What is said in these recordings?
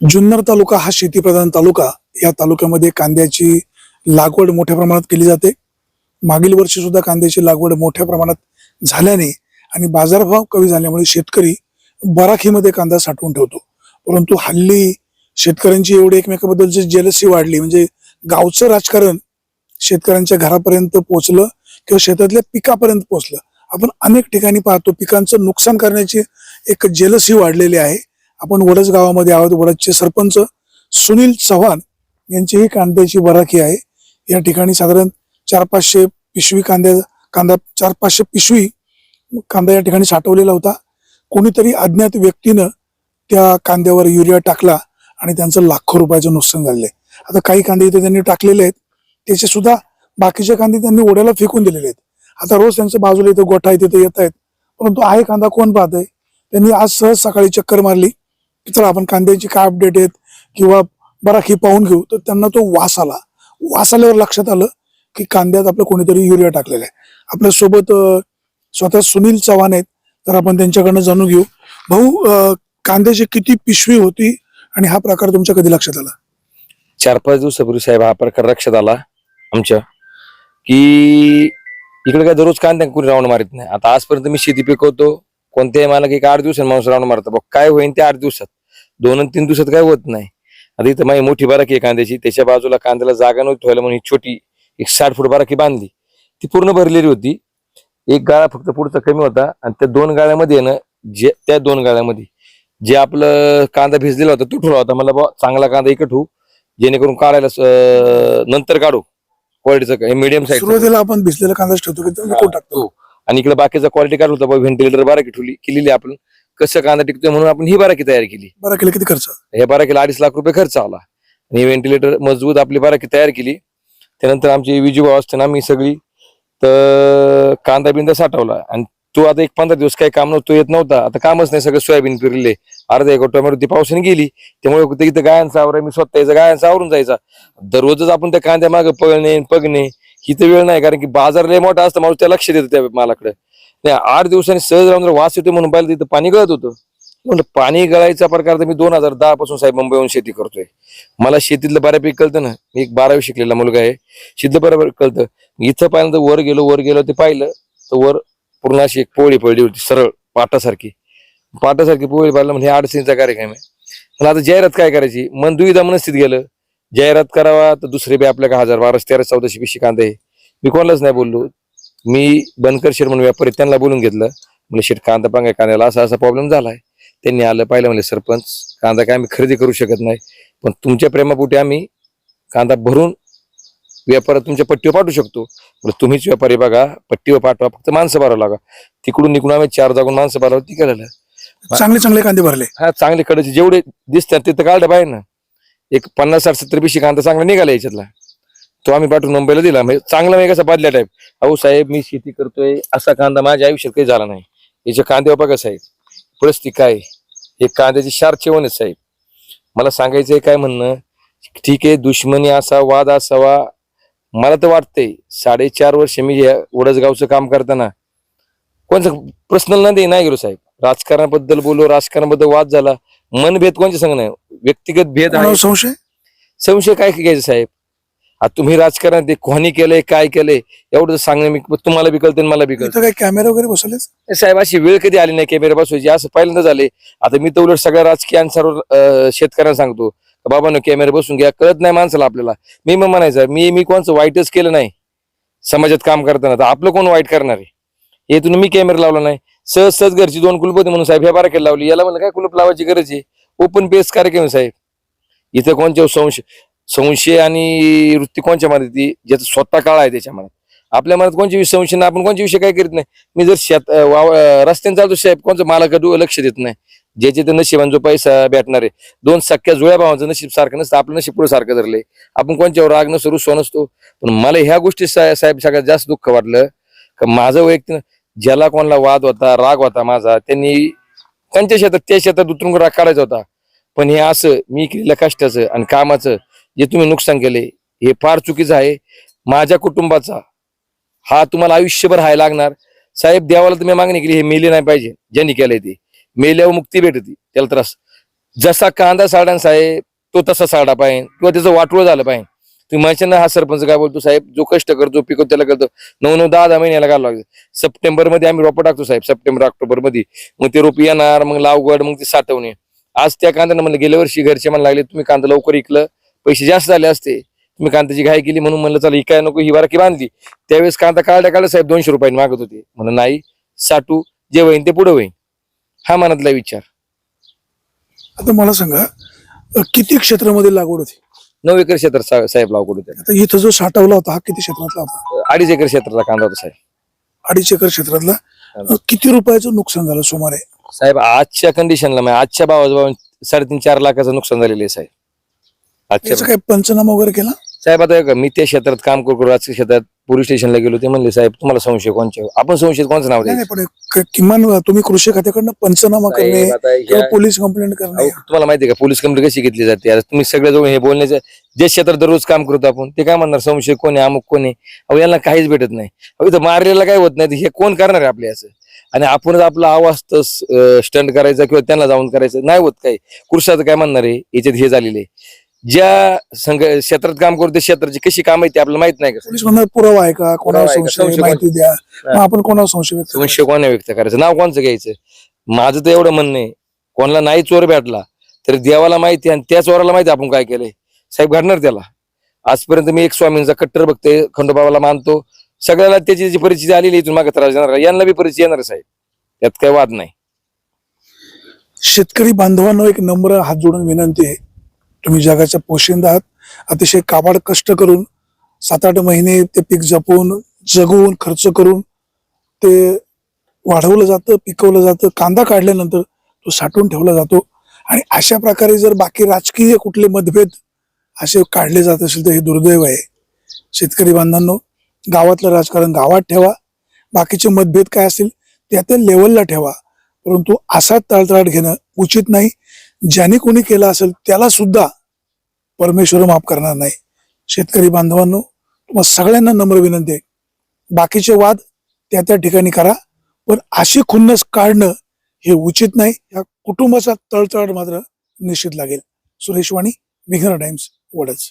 जुन्नर तालुका हा शेतीप्रधान तालुका. या तालुक्यामध्ये कांद्याची लागवड मोठ्या प्रमाणात केली जाते. मागील वर्षी सुद्धा कांद्याची लागवड मोठ्या प्रमाणात झाल्याने आणि बाजारभाव कमी झाल्यामुळे शेतकरी बराखीमध्ये कांदा साठवून ठेवतो. परंतु हल्ली शेतकऱ्यांची एवढी एकमेकाबद्दलची जेलसी वाढली. म्हणजे गावचं राजकारण शेतकऱ्यांच्या घरापर्यंत पोहोचलं किंवा शेतातल्या पिकापर्यंत पोहोचलं. आपण अनेक ठिकाणी पाहतो पिकांचं नुकसान करण्याची एक जेलसी वाढलेली आहे. आपण वडस गावामध्ये आहोत. वडजचे सरपंच सुनील चव्हाण यांची ही कांद्याची बराखी आहे. या ठिकाणी साधारण चार पाचशे पिशवी कांद्या कांदा चार पाचशे पिशवी कांदा या ठिकाणी साठवलेला होता. कोणीतरी अज्ञात व्यक्तीनं त्या कांद्यावर युरिया टाकला आणि त्यांचं लाखो रुपयाचं नुकसान झालेलं आहे आता काही कांदे इथे त्यांनी टाकलेले आहेत. त्याचे सुद्धा बाकीचे कांदे त्यांनी ओढ्याला फेकून दिलेले आहेत. आता रोज त्यांच्या बाजूला इथं गोठा इथे येत आहेत. परंतु आहे कांदा कोण पाहत आहे त्यांनी आज सहज सकाळी चक्कर मारली. की चला आपण कांद्याची काय अपडेट आहेत किंवा बराखी पाहून घेऊ. तर त्यांना तो वास आला. वास आल्यावर लक्षात आलं की कांद्यात आपलं कोणीतरी युरिया टाकलेला आहे. आपल्यासोबत स्वतः सुनील चव्हाण आहेत. तर आपण त्यांच्याकडनं जाणून घेऊ. भाऊ कांद्याची किती पिशवी होती आणि हा प्रकार तुमच्या कधी लक्षात आला? चार पाच दिवसापूर्वी साहेब हा प्रकार लक्षात आला आमच्या की इकडे काय दररोज कांद्या कोणी राऊंड मारित नाही. आता आजपर्यंत मी शेती पिकवतो कोणत्याही मला की एक आठ दिवसांनी माणूस राऊंड मारतो. बघ काय होईन ते आठ दिवसात. दोन आणि तीन दिवसात काय होत नाही. आता इथं माझी मोठी बाराकी आहे कांद्याची. त्याच्या बाजूला कांद्याला जागा नव्हती ठेवायला म्हणून ही छोटी एक साठ फूट बाराकी बांधली. ती पूर्ण भरलेली होती. एक गाळा फक्त पुढचा कमी होता आणि त्या दोन गाळ्यामध्ये ना जे त्या दोन गाळ्यामध्ये जे आपलं कांदा भिजलेला होता तो ठेवला होता. मला चांगला कांदा इकडे ठेवू. जेणेकरून काढायला नंतर काढू. क्वालिटीचं मिडियम साईज आपण भिजलेला कांदाच ठेवतो आणि इकडे बाकीचा क्वालिटी काढ होता व्हेंटिलेटर बाराकी ठेवली केलेली आपण. कसं कांदा टिकतोय म्हणून आपण ही बाराकी तयार केली. बरं केलं किती खर्च? ह्या बाराकीला अडीच लाख रुपये खर्च आला. आणि व्हेंटिलेटर मजबूत आपली बाराकी तयार केली. त्यानंतर आमची विजू भाऊ असते ना मी सगळी. तर कांदा बिंदा साठवला. आणि तो आता एक पंधरा दिवस काही काम नव्हतं येत नव्हता. आता कामच नाही सगळं सोयाबीन पिरले. अर्धा एक टोमॅटो ती पावसाने गेली. त्यामुळे ते इथं गायांचा आवर मी स्वतः यायचा गायांचा आवरून जायचा. दररोजच आपण त्या कांद्या मागे पळणे पगणे ही तर वेळ नाही कारण की बाजार लय मोठा असतं माणूस त्या लक्ष देतो त्या मालाकडे. नाही आठ दिवसांनी सहज राहून वास येतो म्हणून पाहिलं तिथं पाणी गळत होतं. म्हणलं पाणी गळायचा प्रकार तर मी दोन हजार दहा पासून साहेब मुंबईहून शेती करतोय. मला शेतीतलं बऱ्यापैकी कळतं ना. मी एक बारावी शिकलेला मुलगा आहे. शेतीतलं बरोबर कळतं. इथं पाहिलं तर वर गेलो वर गेलो ते पाहिलं तर वर पूर्ण अशी एक पोळी पडली होती सरळ पाटासारखी. पाटासारखी पोळी पाहिलं म्हणजे हे अडचणीचा कार्यक्रम आहे. पण आता जाहिरात काय करायची? मन दुविधा मनस्थित गेलं. जाहिरात करावा तर दुसरे बी आपल्या का हजार बाराशे तेरा चौदाशे पिशे कांदे आहे. मी कोणालाच नाही बोललो. मी बनकर शेठ म्हणून व्यापारी त्यांना बोलून घेतलं. म्हणजे शेठ कांदा पांगा कांद्याला असा असा प्रॉब्लेम झालाय. त्यांनी आलं पाहिलं म्हणले सरपंच कांदा काय आम्ही खरेदी करू शकत नाही. पण तुमच्या प्रेमापोटी आम्ही कांदा भरून व्यापारात तुमच्या पट्टीवर पाठवू शकतो. म्हणलं, तुम्हीच व्यापारी बघा पट्टीवर पाठवा फक्त माणसं भरावं लागा. तिकडून निघून आम्ही चार जागून माणसं भरावं ती केलेलं चांगले चांगले कांदे भरले. हा चांगले कडचे जेवढे दिसतात तिथं काढलं पाहिजे ना. एक पन्नास साठ सत्तर पिशी कांदा चांगला निघाला याच्यातला. तो आम्ही पाठवून मुंबईला दिला. म्हणजे चांगला नाही कसा बदल्या टाईप अहो साहेब मी शेती करतोय. असा कांदा माझ्या आयुष्यात काही झाला नाही. याच्या कांदे बघा साहेब परिस्थिती काय? आहे? हे कांद्याची शार चेवण आहे साहेब. मला सांगायचं काय म्हणणं? ठीक आहे दुश्मनी असा वाद असावा. मला तर वाटतंय साडेचार वर्ष मी या वडसगावचं काम करताना कोणचं पर्सनल दे नाही गेलो साहेब. राजकारणाबद्दल बोललो राजकारणाबद्दल वाद झाला. मनभेद कोणच्या संग नाही. व्यक्तिगत भेद आहे. संशय? संशय काय घ्यायचं साहेब? आता तुम्ही राजकारण ते कोणी केलंय काय केलंय एवढं सांगणं मी तुम्हाला बी कळतं आणि मला बी कळतं इथं काही कॅमेरा वगैरे बसवले साहेब अशी वेळ कधी आली नाही कॅमेरा बसवायची? असं पहिल्यांदा झाले आता मी तर उलट सगळ्या राजकीय अन्सार शेतकऱ्यांना सांगतो. बाबा कॅमेरा बसून घ्या. कळत नाही माणसाला आपल्याला. मी मग म्हणायचं मी मी कोणचं वाईटच केलं नाही. समाजात काम करताना. तर आपलं कोण वाईट करणार आहे? हे तुम्ही मी कॅमेरा लावला नाही. सहज सहज घरची दोन कुलप होते म्हणून साहेब ह्या बारा लावली. याला म्हणलं काय कुलप लावायची गरज आहे? ओपन बेस कार्यक्रम साहेब. इथं कोणत्या संशय संशय आणि वृत्ती कोणच्या मनात ती ज्याचा स्वतः काळ आहे त्याच्यामध्ये आपल्या मनात कोणचे विषय संशय नाही आपण कोणचे विषय काय करीत नाही? मी जर शेत रस्त्याने चालतो साहेब कोणचं मालक लक्ष देत नाही. ज्याचे ते नशिबान जो पैसा भेटणार आहे. दोन सख्या जुळ्या भावांचं नशीब सारखं नसतं आपलं नशीब पुढे सारखं धरलंय. आपण कोणच्यावर राग नसतो रुसवा नसतो. पण मला ह्या गोष्टी सा- साहेब सगळ्यात जास्त दुःख वाटलं. का माझं वैयक्तिक ज्याला कोणाला वाद होता राग होता माझा त्यांनी त्यांच्या शेतात त्या शेतात उतरून राग काढायचा होता. पण हे असं मी केलेलं कष्टाचं आणि कामाचं जे तुम्ही नुकसान केले हे फार चुकीचं आहे. माझ्या कुटुंबाचा हा तुम्हाला आयुष्यभर हाय लागणार. साहेब देवाला तुम्ही मागणी केली हे मेले नाही पाहिजे ज्यांनी केलंय ते. मेल्यावर मुक्ती भेटती त्याला त्रास. जसा कांदा साडा साहेब तो तसा साडा पाहिजे किंवा त्याचं वाटोळ झालं पाहिजे. तुम्ही म्हणशाल ना हा सरपंच काय बोलतो साहेब? जो कष्ट करतो पिकवतो त्याला करतो. नऊ नऊ दहा दहा महिन्याला घालावं लागतं सप्टेंबरमध्ये आम्ही रोपं टाकतो साहेब सप्टेंबर ऑक्टोबरमध्ये मग ते रोप येणार मग लावगड मग ते साठवणे. आज त्या कांद्यानं म्हणलं गेल्या वर्षी घरचे मला लागले तुम्ही कांदा लवकर इकलं पैसे जास्त झाले असते. तुम्ही कांद्याची घाई केली म्हणून म्हणलं चला इकाय नको ही वारकी बांधली. त्यावेळेस कांदा काढल्या काढल्या साहेब दोनशे रुपयांनी मागत होते. म्हणून नाही साठू जे होईन ते पुढे होईन. हा मनातला विचार. आता मला सांगा किती क्षेत्रामध्ये लागवड होती? नऊ एकर क्षेत्र सा- साहेब लावगड होते इथं जो साठवला होता हा किती क्षेत्रातला होता? अडीच एकर क्षेत्राचा कांदा होता साहेब. अडीच एकर क्षेत्रातला? अ, किती रुपयाचं नुकसान झालं सुमारे? साहेब आजच्या कंडिशनला म्हणजे आजच्या भावा साडेतीन चार लाखाचं नुकसान झालेलं आहे साहेब. आजच्या याचा काय पंचनामा वगैरे केला? साहेब आता मी त्या क्षेत्रात काम करू राजकीय क्षेत्रात पोलीस स्टेशनला गेलो ते म्हणले साहेब तुम्हाला संशय कोणचे आपण संशयित कोणचं नाव नाही द्यायचं? नाही, पण क- किमान तुम्ही कृषी खात्याकडनं पंचनामा करणे किंवा पोलीस कंप्लेंट करणे. अहो, तुम्हाला माहिती आहे का पोलीस कंप्लेंट कशी घेतली जाते? आता तुम्ही सगळे जवळ हे बोलण्याचं जे क्षेत्रात दररोज काम करतो आपण ते काय म्हणणार? संशय कोण आहे अमुक कोण आहे? अहो यांना काहीच भेटत नाही. अहो इथं मारलेला काय होत नाही हे कोण करणार आहे आपले असं? आणि आपणच आपला आवाज तर स्टंट करायचा किंवा त्यांना जाऊन करायचं नाही होत काय कृषाचं काय म्हणणार आहे? याच्यात हे झालेले. ज्या संघ क्षेत्रात काम करतो त्या क्षेत्राची कशी काम आहे ते आपल्याला माहीत नाही का? पोलीस म्हणणार पुरावा आहे का? कोणावर पुरावा आहे का? संशय संशय माहिती द्या. मग आपण कोणावर संशय व्यक्त? संशय कोणा व्यक्त करायचं? नाव कोणचं घ्यायचं? माझं तर एवढं म्हणणं आहे. कोणाला नाही चोर भेटला तर देवाला माहिती आणि त्या चोराला माहिती आपण काय केलंय. साहेब घडणार त्याला. आजपर्यंत मी एक स्वामींचा कट्टर बघते खंडोबाबाला मानतो. सगळ्याला त्याची त्याची परिस्थिती आलेली आहे, इथून मागे त्रास देणार यांना बी परिस्थिती येणार साहेब. यात काही वाद नाही. शेतकरी बांधवांना एक नम्र हात जोडून विनंती आहे. तुम्ही जगाच्या पोशिंदा आहात. अतिशय काबाड कष्ट करून सात आठ महिने ते पीक जपून जगवून खर्च करून ते वाढवलं जातं पिकवलं जातं. कांदा काढल्यानंतर तो साठवून ठेवला जातो. आणि अशा प्रकारे जर बाकी राजकीय कुठले मतभेद असे काढले जात असेल तर हे दुर्दैव आहे. शेतकरी बांधवांनो गावातलं राजकारण गावात ठेवा. बाकीचे मतभेद काय असतील त्या त्या लेवलला ठेवा. परंतु असा तळतळाट घेणं उचित नाही. ज्याने कोणी केला असेल त्याला सुद्धा परमेश्वर माफ करणार नाही. शेतकरी बांधवांनो तुम्हाला सगळ्यांना नम्र विनंती आहे. बाकीचे वाद त्या त्या ठिकाणी करा पण अशी खुन्नस काढणं हे उचित नाही. या कुटुंबाचा तळतळ मात्र निश्चित लागेल. सुरेश वाणी विघ्न टाइम्स वडच.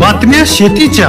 बातम्या शेतीच्या.